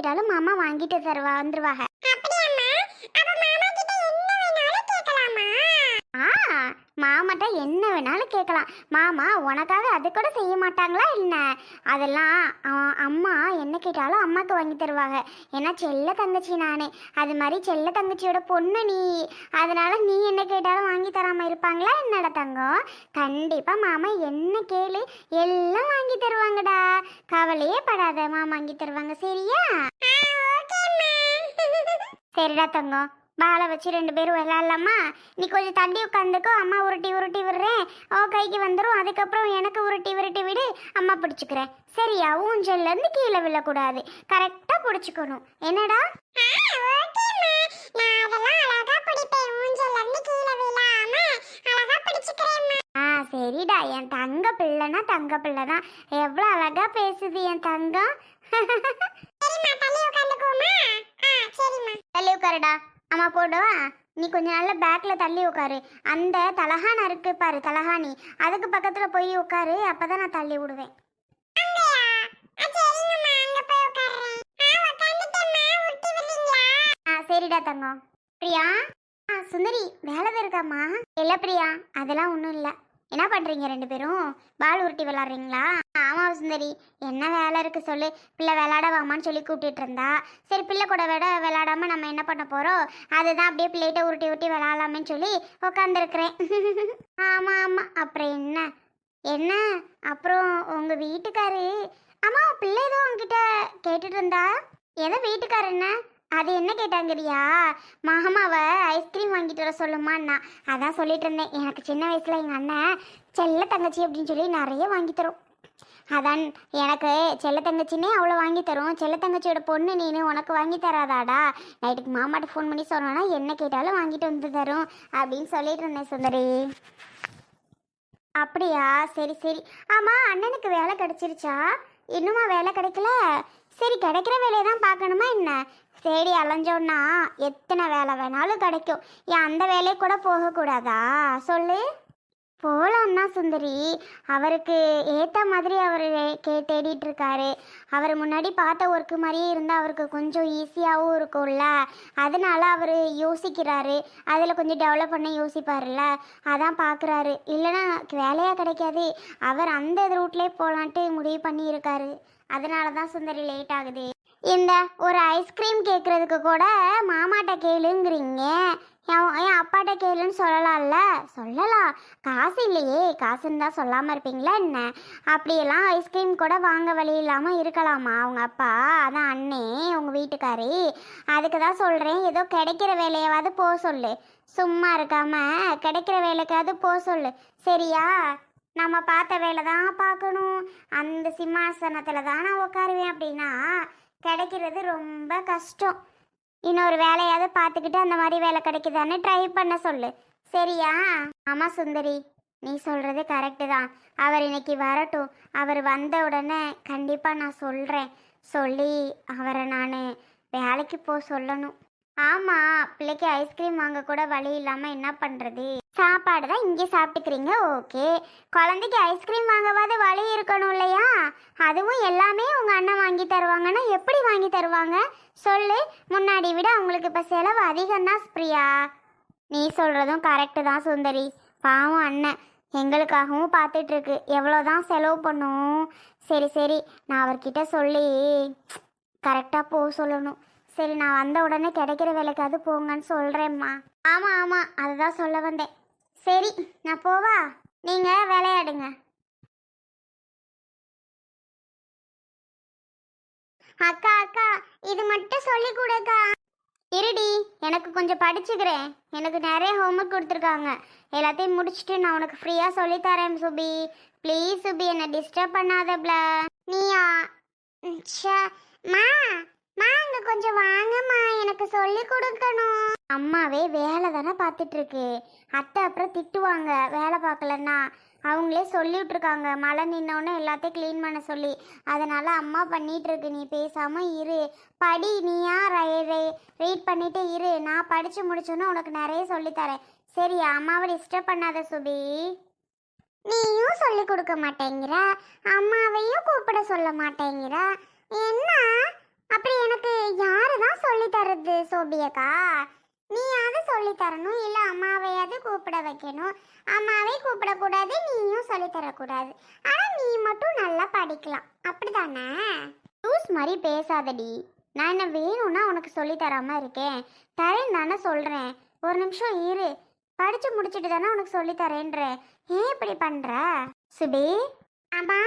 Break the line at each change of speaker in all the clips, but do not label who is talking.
கேட்டாலும் மாமா வாங்கிட்டு தருவா வந்துருவாங்க மாமாட்ட என்ன வேணாலும் கேட்கலாம். மாமா உனக்காக அது கூட செய்ய மாட்டாங்களா என்ன? அதெல்லாம் அம்மா என்ன கேட்டாலும் அம்மாவுக்கு வாங்கி தருவாங்க. ஏன்னா செல்ல தங்கச்சி நானே. அது மாதிரி செல்ல தங்கச்சியோட பொண்ணு நீ. அதனால நீ என்ன கேட்டாலும் வாங்கி தராம இருப்பாங்களா என்னடா தங்கம்? கண்டிப்பா மாமா என்ன கேளு? எல்லாம் வாங்கி தருவாங்கடா. கவலையே படாத மாமா வாங்கி தருவாங்க. சரியா? சரிடா தங்கம். பாலை வச்சு ரெண்டு பேரும் விளையாடலாமா? நீ கொஞ்சம் தள்ளி உட்காந்துக்கோ அம்மா உருட்டி உருட்டி விடுறேன். அவ கைக்கு வந்துடும் அதுக்கப்புறம் எனக்கு உருட்டி உருட்டி விடு அம்மா பிடிச்சிக்கிறேன். சரியா ஊஞ்சல்ல இருந்து கீழே விழக்கூடாது. கரெக்டா பிடிச்சிக்கணும். என்னடா? சரிடா. என் தங்க பிள்ளைனா தங்க பிள்ளை தான். எவ்வளோ அழகா பேசுது என் தங்கம். தள்ளி உட்காருடா. அம்மா போடுவா நீ கொஞ்சம் நாள்ல பேக்ல தள்ளி உட்காரு அந்த தலகான இருக்கு பாரு தலகாணி. அதுக்கு பக்கத்துல போய் உட்காரு அப்பதான் நான் தள்ளி விடுவேன். ஆ சரிடா தங்கம். பிரியா? ஆ சுந்தரி வேலை இருக்காம்மா இல்ல பிரியா அதெல்லாம் ஒன்றும் இல்லை. என்ன பண்ணுறீங்க ரெண்டு பேரும்? பால் உருட்டி விளாட்றீங்களா? ஆமா சுந்தரி. என்ன வேலை இருக்குது சொல்லு. பிள்ளை விளாட வாமான்னு சொல்லி கூப்பிட்டு இருந்தா. சரி பிள்ளை கூட விட விளாடாமல் நம்ம என்ன பண்ண போகிறோம் அதுதான் அப்படியே பிள்ளைகிட்ட உருட்டி உருட்டி விளாடலாமேன்னு சொல்லி உட்காந்துருக்குறேன் ஆமாம் ஆமாம் அப்புறம் என்ன? என்ன? அப்புறம் உங்கள் வீட்டுக்காரு. ஆமாம் பிள்ளை ஏதோ உங்ககிட்ட கேட்டுட்டு இருந்தா. எதோ வீட்டுக்காரு என்ன? அது என்ன கேட்டாங்கடியா மாமாவை ஐஸ்கிரீம் வாங்கிட்டு வர சொல்லுமான்னா. அதான் சொல்லிட்டு இருந்தேன். எனக்கு சின்ன வயசில் எங்கள் அண்ணன் செல்ல தங்கச்சி அப்படின்னு சொல்லி நிறைய வாங்கி தரும். அதான் எனக்கு செல்ல தங்கச்சினே அவ்வளோ வாங்கி தரும். செல்ல தங்கச்சியோட பொண்ணு நீனு உனக்கு வாங்கி தராதாடா. நைட்டுக்கு மாமாட்ட ஃபோன் பண்ணி சொன்னோன்னா என்ன கேட்டாலும் வாங்கிட்டு வந்து தரும் அப்படின்னு சொல்லிட்டு இருந்தேன் சுந்தரி. அப்படியா? சரி சரி. ஆமாம் அண்ணனுக்கு வேலை கிடச்சிருச்சா? இன்னுமா வேலை கிடைக்கல? சரி கிடைக்கிற வேலையை தான் பார்க்கணுமா என்ன? தேடி அலைஞ்சோன்னா எத்தனை வேலை வேணாலும் கிடைக்கும். ஏன் அந்த வேலையை கூட போகக்கூடாதா? சொல்லு. போகலாம் தான் சுந்தரி. அவருக்கு ஏற்ற மாதிரி அவர் கே தேடிட்டு இருக்காரு அவர் முன்னாடி பார்த்த ஒர்க்கு மாதிரியே இருந்தால் அவருக்கு கொஞ்சம் ஈஸியாகவும் இருக்கும்ல. அதனால அவர் யோசிக்கிறாரு. அதில் கொஞ்சம் டெவலப் பண்ண யோசிப்பார்ல அதான் பார்க்குறாரு இல்லைன்னா வேலையாக கிடைக்காது. அவர் அந்த ரூட்லேயே போகலான்ட்டு முடிவு பண்ணியிருக்காரு. அதனால தான் சுந்தரி லேட் ஆகுது. இந்த ஒரு ஐஸ்கிரீம் கேட்குறதுக்கு கூட மாமாட்ட கேளுங்கிறீங்க. என் அப்பாட்ட கேளுன்னு சொல்லலாம்ல? சொல்லலாம். காசு இல்லையே. காசு இருந்தால் சொல்லாமல் இருப்பீங்களா என்ன? அப்படியெல்லாம் ஐஸ்கிரீம் கூட வாங்க வழி இல்லாமல் இருக்கலாமா? அவங்க அப்பா அதான் அண்ணே உங்கள் வீட்டுக்காரி. அதுக்கு தான் சொல்கிறேன் ஏதோ கிடைக்கிற வேலையாவது போக சொல்லு. சும்மா இருக்காம கிடைக்கிற வேலைக்காவது போக சொல்லு. சரியா? நம்ம பார்த்த வேலை தான் பார்க்கணும். அந்த சிம்மாசனத்தில் தான் நான் உட்காருவேன் அப்படின்னா கிடைக்கிறது ரொம்ப கஷ்டம். இன்னொரு வேலையாவது பார்த்துக்கிட்டு அந்த மாதிரி வேலை கிடைக்குதான்னு ட்ரை பண்ண சொல்லு. சரியா? ஆமாம் சுந்தரி நீ சொல்கிறது கரெக்டு தான். அவர் இன்னைக்கு வரட்டும். அவர் வந்த உடனே கண்டிப்பாக நான் சொல்கிறேன் சொல்லி அவரை நான் வேலைக்கு போக சொல்லணும். ஆமாம் பிள்ளைக்கு ஐஸ்கிரீம் வாங்க கூட வழி இல்லாமல் என்ன பண்ணுறது சாப்பாடு தான் இங்கே சாப்பிட்டுக்கிறீங்க ஓகே குழந்தைக்கு ஐஸ்கிரீம் வாங்கவாது வழி இருக்கணும் இல்லையா? அதுவும் எல்லாமே உங்கள் அண்ணன் வாங்கி தருவாங்கன்னா எப்படி வாங்கி தருவாங்க? சொல்லு. முன்னாடி விட அவங்களுக்கு இப்போ செலவு அதிகம்தான் பிரியா. நீ சொல்கிறதும் கரெக்டு தான் சுந்தரி. பாவம் அண்ணன். எங்களுக்காகவும் பார்த்துட்டு இருக்கு எவ்வளோதான் செலவு பண்ணும். சரி சரி. நான் அவர்கிட்ட சொல்லி கரெக்டாக போக சொல்லணும். சரி நான் வந்த உடனே கிடைக்கிற வேலைக்காவது போங்கன்னு சொல்கிறேம்மா ஆமாம் ஆமாம் அதுதான் சொல்ல வந்தேன். சரி நான் போவா? நீங்கள் விளையாடுங்க. அக்கா அக்கா இது மட்டும் சொல்லி கொடுக்கா. இருடி எனக்கு கொஞ்சம் படிச்சுக்கிறேன். எனக்கு நிறைய ஹோம்ஒர்க் கொடுத்துருக்காங்க. எல்லாத்தையும் முடிச்சுட்டு நான் உனக்கு ஃப்ரீயாக சொல்லித்தரேன் சுபி. ப்ளீஸ் சுபி என்னை டிஸ்டர்ப் பண்ணாதப்ல நீயா? மா மா அங்க கொஞ்சம் வாங்கம்மா. எனக்கு சொல்லி கொடுக்கணும். அம்மாவே வேலை தானே பார்த்துட்டு இருக்கு அத்தை அப்புறம் திட்டுவாங்க வேலை பார்க்கலன்னா. அவங்களே சொல்லி விட்ருக்காங்க மழை நின்னோடனே எல்லாத்தையும் க்ளீன் பண்ண சொல்லி. அதனால அம்மா பண்ணிட்டு இருக்கு நீ பேசாம இரு. படி நீயா ரீட் பண்ணிட்டு இரு. நான் படிச்சு முடிச்சோன்னே உனக்கு நிறைய சொல்லித் தரேன். சரி அம்மாவை டிஸ்டர்ப் பண்ணாத சுபி. நீயும் சொல்லி கொடுக்க மாட்டேங்கிற. அம்மாவையும் கூப்பிட சொல்ல மாட்டேங்கிற. என்ன? அப்படி எனக்கு யாரு தான் சொல்லி தர்றது சோபியக்கா? நீயாவது சொல்லி தரணும் இல்ல அம்மாவையாவது கூப்பிட வைக்கணும். அம்மாவே கூப்பிடக்கூடாது நீயும் சொல்லி தரக்கூடாது. ஆனா நீ மட்டும் நல்லா படிக்கலாம். அப்படிதானே? லூஸ் மாதிரி பேசாதடி. நான் என்ன வேணும்னா உனக்கு சொல்லி தராம இருக்கேன். தரேன் தானே சொல்றேன். ஒரு நிமிஷம் இரு. படிச்சு முடிச்சுட்டு தானே உனக்கு சொல்லி தரேன்றேன். ஏன் இப்படி பண்ற? சுபி? அம்மா?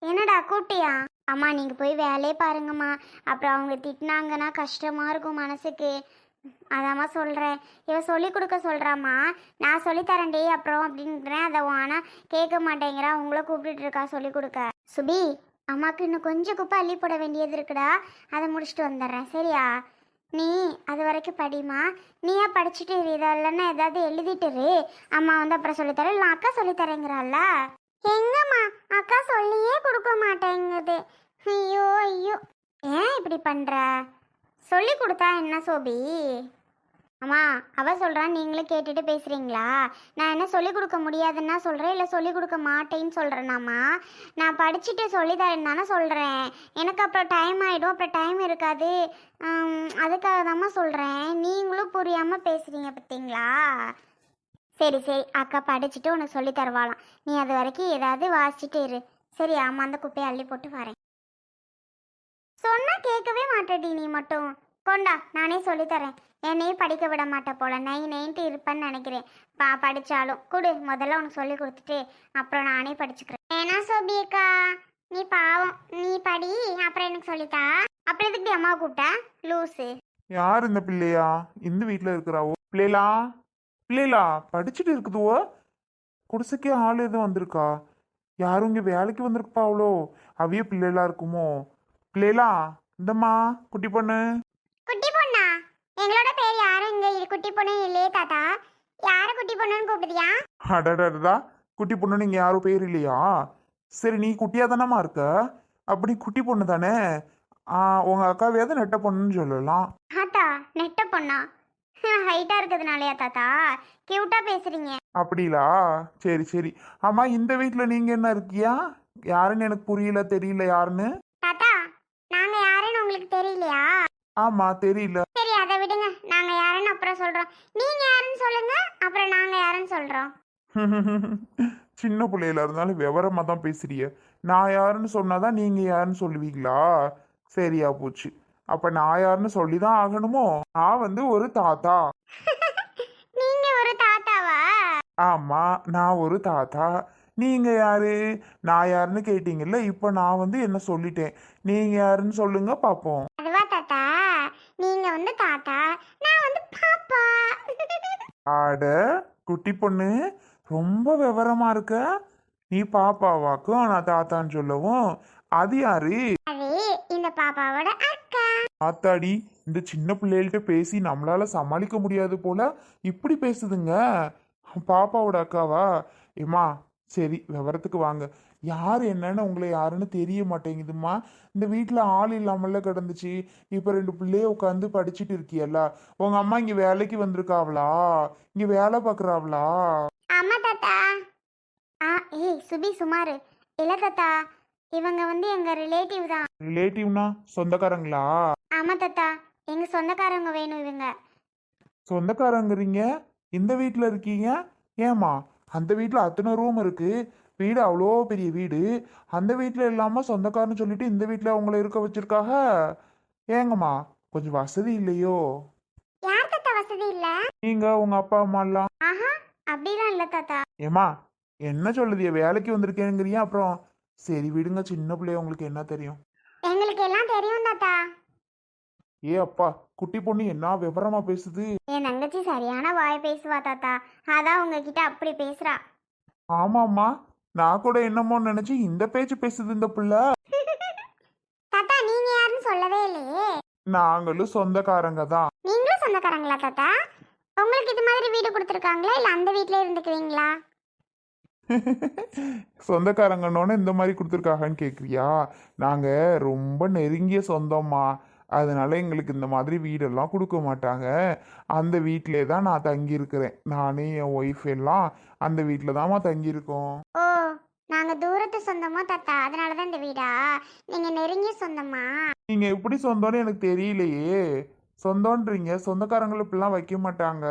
என்னடா கூட்டியா? அம்மா நீங்கள் போய் வேலையே பாருங்கம்மா. அப்புறம் அவங்க திட்டினாங்கன்னா கஷ்டமாக இருக்கும் மனசுக்கு. அதாம்மா சொல்கிறேன் இவன் சொல்லி கொடுக்க சொல்கிறாம்மா நான் சொல்லித்தரேன்டி அப்புறம் அப்படின்றேன். அதை ஆனால் கேட்க மாட்டேங்கிறா. உங்களை கூப்பிட்டுட்டு இருக்கா சொல்லி கொடுக்க. சுபி அம்மாவுக்கு இன்னும் கொஞ்சம் குப்பை அள்ளி போட வேண்டியது இருக்குடா. அதை முடிச்சுட்டு வந்துடுறேன். சரியா? நீ அது வரைக்கும் படிமா நீயா படிச்சுட்டு இரு. இல்லைன்னா ஏதாவது எழுதிட்டு இரு. அம்மா வந்து அப்புறம் சொல்லித்தரேன் இல்லை அக்கா சொல்லித்தரேங்கிறாள்ல எங்கம்மா? அக்கா சொல்லியே கொடுக்க மாட்டேங்குது. ஐயோ ஐயோ. ஏன் இப்படி பண்ணுற சொல்லி கொடுத்தா என்ன சோபி? அம்மா அவ சொல்கிறான் நீங்களும் கேட்டுட்டு பேசுகிறீங்களா நான் என்ன சொல்லி கொடுக்க முடியாதுன்னா சொல்கிறேன் இல்லை சொல்லி கொடுக்க மாட்டேன்னு சொல்கிறேனாம்மா நான் படிச்சுட்டு சொல்லி தரேன் தானே சொல்கிறேன் எனக்கு அப்புறம் டைம் ஆகிடும் அப்புறம் டைம் இருக்காது. அதுக்காக தாம்மா சொல்கிறேன் நீங்களும் புரியாமல் பேசுகிறீங்க பார்த்தீங்களா சரி சரி அக்கா படிச்சுட்டு உனக்கு சொல்லி தருவாளாம். நீ அது வரைக்கும் ஏதாவது வாசிச்சுட்டு இரு. சரி ஆமாம் அந்த குப்பையை அள்ளி போட்டு வரேன். சொன்னா கேட்கவே மாட்டேடி நீ மட்டும். கொண்டா நானே சொல்லித்தரேன் என்னையும் படிக்க விட மாட்டேன் போல. நை நைன்ட்டு இருப்பேன்னு நினைக்கிறேன். பா படித்தாலும் கொடு முதல்ல உனக்கு சொல்லி கொடுத்துட்டு அப்புறம் நானே படிச்சுக்கிறேன். ஏன்னா சோபியக்கா நீ பாவம். நீ படி அப்புறம் எனக்கு சொல்லித்தா. அப்புறம் எதுக்கு அம்மா கூப்பிட்டா? லூஸு
யார் இந்த பிள்ளையா? இந்த வீட்டில் இருக்கிறாவோ? பிள்ளைலாம்? பிள்ளைலா படிச்சுட்டு இருக்குதுவோ? குடிசைக்கே ஆள் எதுவும் வந்திருக்கா? யாரும் இங்கே வேலைக்கு வந்திருப்பாவளோ அவிய பிள்ளைகளா இருக்குமோ? பிள்ளைலா இந்தம்மா குட்டி பொண்ணு.
குட்டி பொண்ணா? எங்களோட பேர் யாரும் இங்க குட்டி பொண்ணு இல்லையே தாத்தா. யார குட்டி பொண்ணுன்னு கூப்பிடுதியா?
அடடடா குட்டி பொண்ணுன்னு இங்கே யாரும் பேர் இல்லையா? சரி நீ குட்டியாக தானம்மா இருக்க? அப்படி குட்டி பொண்ணு தானே? உங்க அக்காவையாவது நெட்ட பொண்ணுன்னு சொல்லலாம்.
தாத்தா நெட்ட பொண்ணா? ஹைட்டா இருக்கிறதுனாலயா தாத்தா? கியூட்டா பேசுறீங்க.
அப்படிலா? சரி சரி. ஆமா இந்த வீட்டில் நீங்க என்ன இருக்கியா? யாருன்னு எனக்கு புரியல தெரியல. யாருன்னு?
தாத்தா நாங்க யாருன்னு உங்களுக்கு தெரியலையா?
ஆமா தெரியல.
சரி அதை விடுங்க. நாங்க யாருன்னு அப்புறம் சொல்றோம். நீங்க யாருன்னு சொல்லுங்க அப்புறம் நாங்க யாருன்னு சொல்றோம்.
சின்ன பிள்ளையில இருந்தாலும் விவரமா தான் பேசுறிய. நான் யாருன்னு சொன்னாதான் நீங்க யாருன்னு சொல்லுவீங்களா? சரியா போச்சு. அப்ப நான் யாருன்னு சொல்லி தான் ஆகணுமோ? நான் வந்து ஒரு தாத்தா.
நீங்க ஒரு தாத்தாவா?
ஆமா நான் ஒரு தாத்தா. நீங்க யாரு? நான் யாருன்னு கேட்டீங்கல்ல இப்போ நான் வந்து என்ன சொல்லிட்டேன்? நீங்க யாருன்னு சொல்லுங்க பாப்போம்.
அதுவா தாத்தா? நீங்க வந்து தாத்தா நான் வந்து பாப்பா.
ஆட குட்டி பொண்ணு ரொம்ப விவரமா இருக்க. நீ பாப்பாவாக்கும் நான் தாத்தான்னு சொல்லவும். அது யாரு?
அது இந்த பாப்பாவோட
ஆத்தாடி இந்த சின்ன பிள்ளைகள்கிட்ட பேசி நம்மளால சமாளிக்க முடியாது போல இப்படி பேசுதுங்க. பாப்பாவோட அக்காவா? ஏமா சரி விவரத்துக்கு வாங்க. யார் என்னன்னு உங்களை யாருன்னு தெரிய மாட்டேங்குதும்மா. இந்த வீட்டில் ஆள் இல்லாமல்ல கிடந்துச்சு. இப்போ ரெண்டு பிள்ளைய உட்காந்து படிச்சுட்டு இருக்கியல்ல. உங்க அம்மா இங்கே வேலைக்கு வந்திருக்காவளா? இங்கே வேலை பார்க்குறாவளா
ஆமா தாத்தா. ஆ ஏய் சுபி சுமாரு. இல்ல தாத்தா இவங்க வந்து எங்க ரிலேட்டிவ் தான்.
ரிலேட்டிவ்னா சொந்தக்காரங்களா?
ஆமா தாத்தா. எங்க சொந்தக்காரங்க வேணும் இவங்க.
சொந்தக்காரங்கிறீங்க? இந்த வீட்டில் இருக்கீங்க? ஏம்மா? அந்த வீட்டில் அத்தனை ரூம் இருக்கு. வீடு அவ்வளோ பெரிய வீடு. அந்த வீட்டில் இல்லாமல் சொந்தக்காரன்னு சொல்லிட்டு இந்த வீட்டில் அவங்கள இருக்க வச்சிருக்காக? ஏங்கம்மா கொஞ்சம் வசதி இல்லையோ?
யார் தாத்தா வசதி இல்ல?
நீங்க உங்க அப்பா அம்மா எல்லாம்?
ஆஹா அப்படிலாம் இல்ல தாத்தா.
ஏம்மா என்ன சொல்லுதிய? வேலைக்கு வந்திருக்கேங்கிறியா அப்புறம் சரி விடுங்க சின்ன பிள்ளைய உங்களுக்கு என்ன தெரியும்?
எங்களுக்கு எல்லாம் தெரியும் தாத்தா.
ஏ அப்பா குட்டி பொண்ணு என்ன விவரமா பேசுது?
என் தங்கச்சி சரியான வாய் பேசுவா தாத்தா. அதான் உங்ககிட்ட அப்படி பேசுறா.
ஆமாம்மா நான் கூட என்னமோ நினைச்சு இந்த பேச்சு பேசுது இந்த பிள்ளை.
தாத்தா நீங்க யாருன்னு சொல்லவே இல்லையே.
நாங்களும் சொந்தக்காரங்க தான்
நீங்களும் சொந்தக்காரங்களா தாத்தா? உங்களுக்கு இது மாதிரி வீடு கொடுத்துருக்காங்களா? இல்ல அந்த வீட்லயே இருந்துக்குவீங்களா?
சொந்தக்காரங்கன்னொன்னே இந்த மாதிரி கொடுத்துருக்காங்கன்னு கேட்குறியா நாங்கள் ரொம்ப நெருங்கிய சொந்தம்மா. அதனால எங்களுக்கு இந்த மாதிரி வீடெல்லாம் கொடுக்க மாட்டாங்க. அந்த வீட்டிலே தான் நான் தங்கியிருக்கிறேன். நானே என் ஒய்ஃப் எல்லாம் அந்த வீட்டில் தான்மா தங்கியிருக்கோம்.
ஓ நாங்கள் தூரத்து சொந்தமா தாத்தா. அதனால தான் இந்த வீடா? நீங்கள் நெருங்கிய சொந்தமா
நீங்க எப்படி சொந்தம்னு எனக்கு தெரியலையே. சொந்தம்ன்றீங்க. சொந்தக்காரங்களை இப்படிலாம் வைக்க மாட்டாங்க.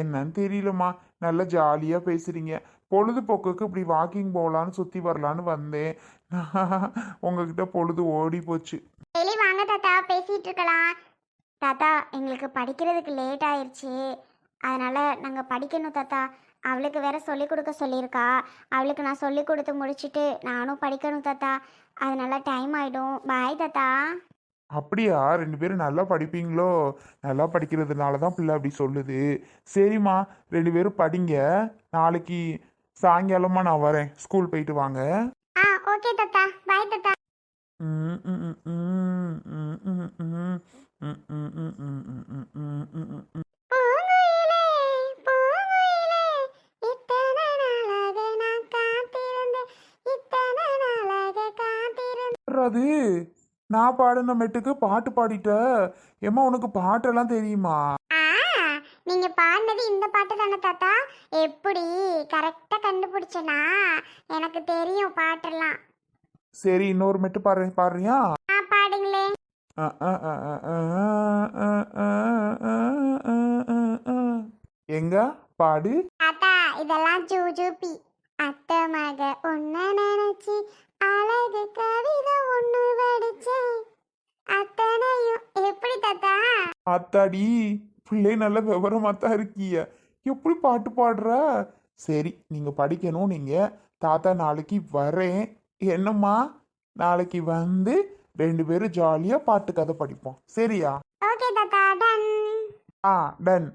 என்னன்னு தெரியலம்மா. நல்லா ஜாலியா பேசுறீங்க. பொழுதுபோக்குக்கு இப்படி வாக்கிங் போகலான்னு சுத்தி வரலான்னு வந்தேன். உங்ககிட்ட பொழுது ஓடி போச்சு.
வெளியே வாங்க தாத்தா பேசிட்டு இருக்கலாம். தாத்தா எங்களுக்கு படிக்கிறதுக்கு லேட் ஆயிருச்சு. அதனால நாங்கள் படிக்கணும் தாத்தா. அவளுக்கு வேற சொல்லி கொடுக்க சொல்லியிருக்கா. அவளுக்கு நான் சொல்லி கொடுத்து முடிச்சிட்டு நானும் படிக்கணும் தாத்தா. அதனால டைம் ஆயிடும். பாய் தாத்தா.
அப்படியா? ரெண்டு பேரும் நல்லா படிப்பீங்களோ? நல்லா படிக்கிறதுனால தான் பிள்ளை அப்படி சொல்லுது. சரிம்மா ரெண்டு பேரும் படிங்க. நாளைக்கு சாயங்காலமா நான் வரேன் ஸ்கூல் போயிட்டு வாங்க
ஆ ஓகே தாத்தா பை தாத்தா
அது நான் பாடின மெட்டுக்கு பாட்டு பாடிட்ட ஏமா உனக்கு பாட்டெல்லாம் தெரியுமா
நீங்க பாடினது இந்த பாட்டு தானே தாத்தா எப்படி கரெக்டா கண்டுபிடிச்சனா எனக்கு தெரியும் பாட்டெல்லாம்
சரி இன்னொரு மட்டு பாரு பாடுறியா
ஆ பாடுங்களே
எங்க பாடு
தாத்தா இதெல்லாம் ஜூஜூபி அத்தை மக ஒன்ன நினைச்சு அழகு கவிதை ஒண்ணு வடிச்சேன் அத்தனையும் எப்படி தாத்தா
அத்தாடி பிள்ளை நல்ல விவரமா தான் இருக்கீங்க எப்படி பாட்டு பாடுற? சரி நீங்க படிக்கணும் நீங்க தாத்தா நாளைக்கு வரேன். என்னம்மா? நாளைக்கு வந்து ரெண்டு பேரும் ஜாலியா பாட்டு கதை படிப்போம். சரியா?
ஓகே தாத்தா டன்
ஆ டன்